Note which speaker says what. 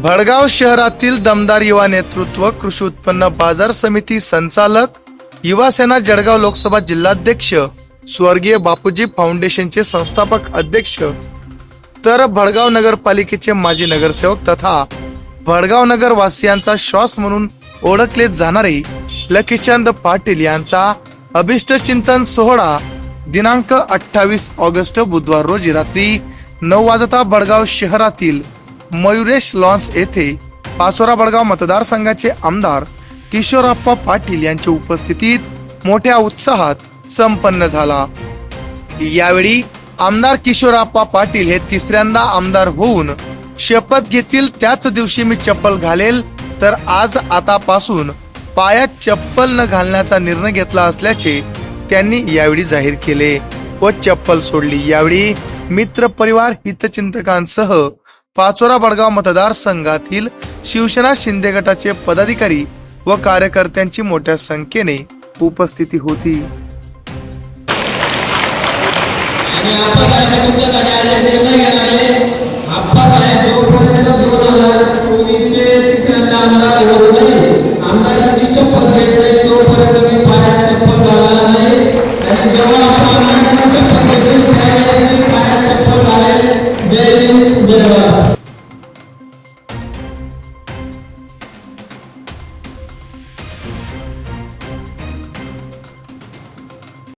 Speaker 1: भडगाव शहरातील दमदार युवा नेतृत्व कृषी उत्पन्न बाजार समिती संचालक युवासेना जळगाव लोकसभा जिल्हाध्यक्ष स्वर्गीय बापूजी फाउंडेशनचे संस्थापक अध्यक्ष तर भडगाव नगरपालिकेचे माजी नगरसेवक तथा भडगाव नगरवासियांचा श्वास म्हणून ओळखले जाणारे लकीचंद पाटील यांचा अभिष्ट चिंतन सोहळा दिनांक अठ्ठावीस ऑगस्ट बुधवार रोजी रात्री नऊ वाजता बडगाव शहरातील मयुरेश लॉन्स येथे पाचोरा बडगाव मतदारसंघाचे आमदार किशोरप्पा पाटील यांच्या उपस्थितीत मोठ्या उत्साहात संपन्न झाला. यावेळी आमदार किशोरप्पा पाटील हे तिसऱ्यांदा आमदार होऊन शपथ घेतील त्याच दिवशी मी चप्पल घालेल तर आज आतापासून पायात चप्पल न घालण्याचा निर्णय घेतला असल्याचे त्यांनी यावेळी जाहीर केले व चप्पल सोडली. यावेळी मित्र परिवार हितचिंतकांसह पाचोरा बडगाव मतदारसंघातील शिवसेना शिंदे गटाचे पदाधिकारी व कार्यकर्त्यांची मोठ्या संख्येने उपस्थिती होती.
Speaker 2: आणि